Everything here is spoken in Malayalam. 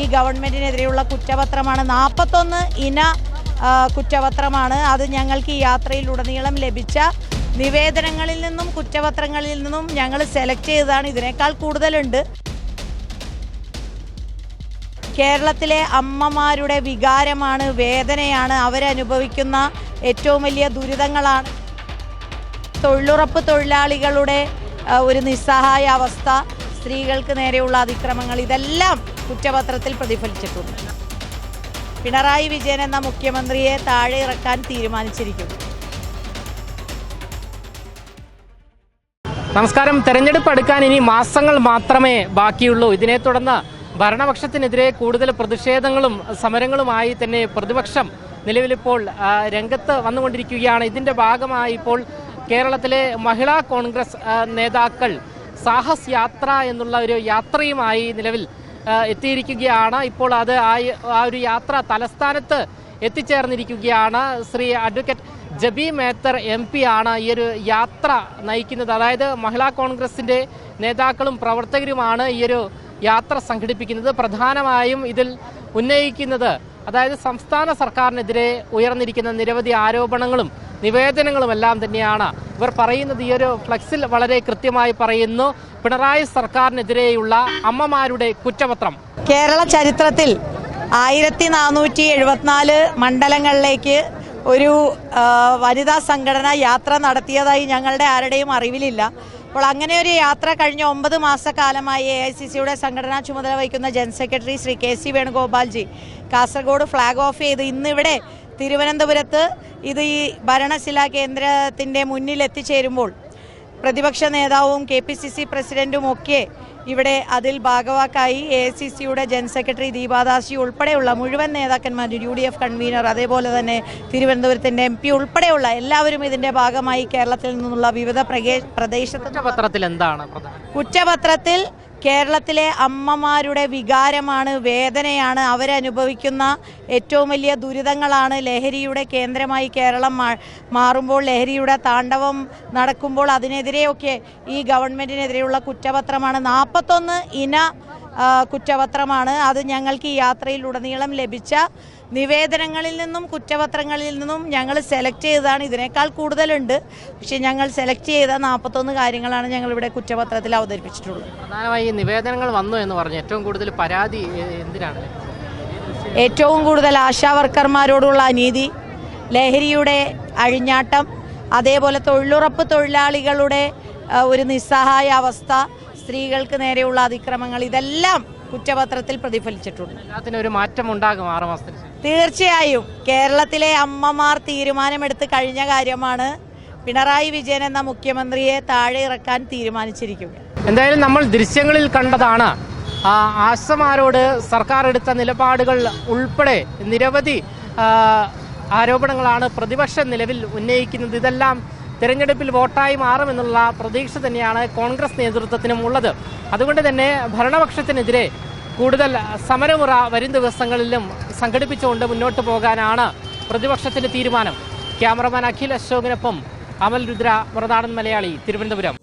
ഈ ഗവൺമെന്റിനെതിരെയുള്ള കുറ്റപത്രമാണ്. നാൽപ്പത്തൊന്ന് ഇന കുറ്റപത്രമാണ്. അത് ഞങ്ങൾക്ക് ഈ യാത്രയിലുടനീളം ലഭിച്ച നിവേദനങ്ങളിൽ നിന്നും കുറ്റപത്രങ്ങളിൽ നിന്നും ഞങ്ങൾ സെലക്ട് ചെയ്തതാണ്. ഇതിനേക്കാൾ കൂടുതലുണ്ട്. കേരളത്തിലെ അമ്മമാരുടെ വികാരമാണ് വേദനയാണ്. അവരനുഭവിക്കുന്ന ഏറ്റവും വലിയ ദുരിതങ്ങളാണ്. തൊഴിലുറപ്പ് തൊഴിലാളികളുടെ ഒരു നിസ്സഹായ അവസ്ഥ സ്ത്രീകൾക്ക് നേരെയുള്ള അതിക്രമങ്ങൾ ഇതെല്ലാം കുറ്റപത്രത്തിൽ പ്രതിഫലിച്ചിട്ടുണ്ട്. പിണറായി വിജയൻ എന്ന മുഖ്യമന്ത്രിയെ താഴെ ഇറക്കാൻ തീരുമാനിച്ചിരിക്കുന്നു. നമസ്കാരം. തെരഞ്ഞെടുപ്പ് അടുക്കാൻ ഇനി മാസങ്ങൾ മാത്രമേ ബാക്കിയുള്ളൂ. ഇതിനെ തുടർന്ന് ഭരണപക്ഷത്തിനെതിരെ കൂടുതൽ പ്രതിഷേധങ്ങളും സമരങ്ങളുമായി തന്നെ പ്രതിപക്ഷം നിലവിലിപ്പോൾ രംഗത്ത് വന്നുകൊണ്ടിരിക്കുകയാണ്. ഇതിന്റെ ഭാഗമായി ഇപ്പോൾ കേരളത്തിലെ മഹിളാ കോൺഗ്രസ് നേതാക്കൾ സാഹസ് യാത്ര എന്നുള്ള ഒരു യാത്രയുമായി നിലവിൽ എത്തിയിരിക്കുകയാണ്. ഇപ്പോൾ അത് ആ ഒരു യാത്ര തലസ്ഥാനത്ത് എത്തിച്ചേർന്നിരിക്കുകയാണ്. Shri advocate Jebi Mather M P ആണ് ഈ ഒരു യാത്ര നയിക്കുന്നത്. അതായത് മഹിളാ കോൺഗ്രസിന്റെ നേതാക്കളും പ്രവർത്തകരുമാണ് ഈ ഒരു യാത്ര സംഘടിപ്പിക്കുന്നത്. പ്രധാനമായും ഇതിൽ ഉന്നയിക്കുന്നത് അതായത് സംസ്ഥാന സർക്കാരിനെതിരെ ഉയർന്നിരിക്കുന്ന നിരവധി ആരോപണങ്ങളും നിവേദനങ്ങളും എല്ലാം തന്നെയാണ്. ഇവർ പറയുന്നത് ഈ ഒരു ഫ്ലക്സിൽ വളരെ കൃത്യമായി പറയുന്നു. പിണറായി സർക്കാരിനെതിരെയുള്ള അമ്മമാരുടെ കുറ്റപത്രം. കേരള ചരിത്രത്തിൽ ആയിരത്തി നാനൂറ്റി എഴുപത്തിനാല് മണ്ഡലങ്ങളിലേക്ക് ഒരു വനിതാ സംഘടന യാത്ര നടത്തിയതായി ഞങ്ങളുടെ ആരുടെയും അറിവിലില്ല. അപ്പോൾ അങ്ങനെ ഒരു യാത്ര കഴിഞ്ഞ ഒമ്പത് മാസക്കാലമായി എ ഐ സി സിയുടെ സംഘടനാ ചുമതല വഹിക്കുന്ന general secretary Shri K C Venugopalji Kasaragod flag off ചെയ്ത് ഇന്നിവിടെ തിരുവനന്തപുരത്ത് ഇത് ഈ ഭരണശിലാ കേന്ദ്രത്തിന്റെ മുന്നിൽ എത്തിച്ചേരുമ്പോൾ പ്രതിപക്ഷ നേതാവും കെ പി സി സി പ്രസിഡന്റും ഒക്കെ ഇവിടെ അതിൽ ഭാഗവാക്കായി എ ഐ സി സിയുടെ ജനറൽ സെക്രട്ടറി ദീപാദാസി ഉൾപ്പെടെയുള്ള മുഴുവൻ നേതാക്കന്മാരും യു ഡി എഫ് കൺവീനർ അതേപോലെ തന്നെ തിരുവനന്തപുരത്തിന്റെ എം പി ഉൾപ്പെടെയുള്ള എല്ലാവരും ഇതിന്റെ ഭാഗമായി കേരളത്തിൽ നിന്നുള്ള വിവിധ പ്രദേശത്ത് പത്രത്തിൽ എന്താണ് പ്രധാനം? കുറ്റപത്രത്തിൽ കേരളത്തിലെ അമ്മമാരുടെ വികാരമാണ് വേദനയാണ് അവരനുഭവിക്കുന്ന ഏറ്റവും വലിയ ദുരിതങ്ങളാണ്. ലഹരിയുടെ കേന്ദ്രമായി കേരളം മാറുമ്പോൾ ലഹരിയുടെ താണ്ഡവം നടക്കുമ്പോൾ അതിനെതിരെയൊക്കെ ഈ ഗവൺമെന്റിനെതിരെയുള്ള കുറ്റപത്രമാണ്. നാൽപ്പത്തൊന്ന് ഇന കുറ്റപത്രമാണ്. അത് ഞങ്ങൾക്ക് ഈ യാത്രയിലുടനീളം ലഭിച്ച നിവേദനങ്ങളിൽ നിന്നും കുറ്റപത്രങ്ങളിൽ നിന്നും ഞങ്ങൾ സെലക്ട് ചെയ്തതാണ്. ഇതിനേക്കാൾ കൂടുതലുണ്ട്. പക്ഷേ ഞങ്ങൾ സെലക്ട് ചെയ്ത നാൽപ്പത്തൊന്ന് കാര്യങ്ങളാണ് ഞങ്ങൾ ഇവിടെ കുറ്റപത്രത്തിൽ അവതരിപ്പിച്ചിട്ടുള്ളത്. പ്രധാനമായി നിവേദനങ്ങൾ വന്നു എന്ന് പറഞ്ഞു. ഏറ്റവും കൂടുതൽ പരാതി എന്തിനാണ്? ഏറ്റവും കൂടുതൽ ആശാ വർക്കർമാരോടുള്ള അനീതി ലഹരിയുടെ അഴിഞ്ഞാട്ടം അതേപോലെ തൊഴിലുറപ്പ് തൊഴിലാളികളുടെ ഒരു നിസ്സഹായ അവസ്ഥ സ്ത്രീകൾക്ക് നേരെയുള്ള അതിക്രമങ്ങൾ ഇതെല്ലാം കുറ്റപത്രത്തിൽ പ്രതിഫലിച്ചിട്ടുണ്ട്. എല്ലാത്തിനും ഒരു മാറ്റം ഉണ്ടാകും ആറ് മാസത്തിന് ശേഷം തീർച്ചയായും കേരളത്തിലെ അമ്മമാർ തീരുമാനമെടുത്ത് കഴിഞ്ഞ കാര്യമാണ് പിണറായി വിജയൻ എന്ന മുഖ്യമന്ത്രിയെ താഴെ ഇറക്കാൻ തീരുമാനിച്ചിരിക്കുക എന്തായാലും നമ്മൾ ദൃശ്യങ്ങളിൽ കണ്ടതാണ് ആ, ആശമാരോട് സർക്കാർ എടുത്ത നിലപാടുകൾ ഉൾപ്പെടെ നിരവധി ആ, ആരോപണങ്ങളാണ് പ്രതിപക്ഷം നിലവിൽ ഉന്നയിക്കുന്നത്. ഇതെല്ലാം തിരഞ്ഞെടുപ്പിൽ വോട്ടായി മാറുമെന്നുള്ള പ്രതീക്ഷ തന്നെയാണ് കോൺഗ്രസ് നേതൃത്വത്തിനും ഉള്ളത്. അതുകൊണ്ട് തന്നെ ഭരണപക്ഷത്തിനെതിരെ കൂടുതൽ സമരമുറ വരും ദിവസങ്ങളിലും സംഘടിപ്പിച്ചുകൊണ്ട് മുന്നോട്ട് പോകാനാണ് പ്രതിപക്ഷത്തിന്റെ തീരുമാനം. ക്യാമറമാൻ അഖിൽ അശോകിനൊപ്പം അമൽ രുദ്ര വ്രതാടൻ മലയാളി തിരുവനന്തപുരം.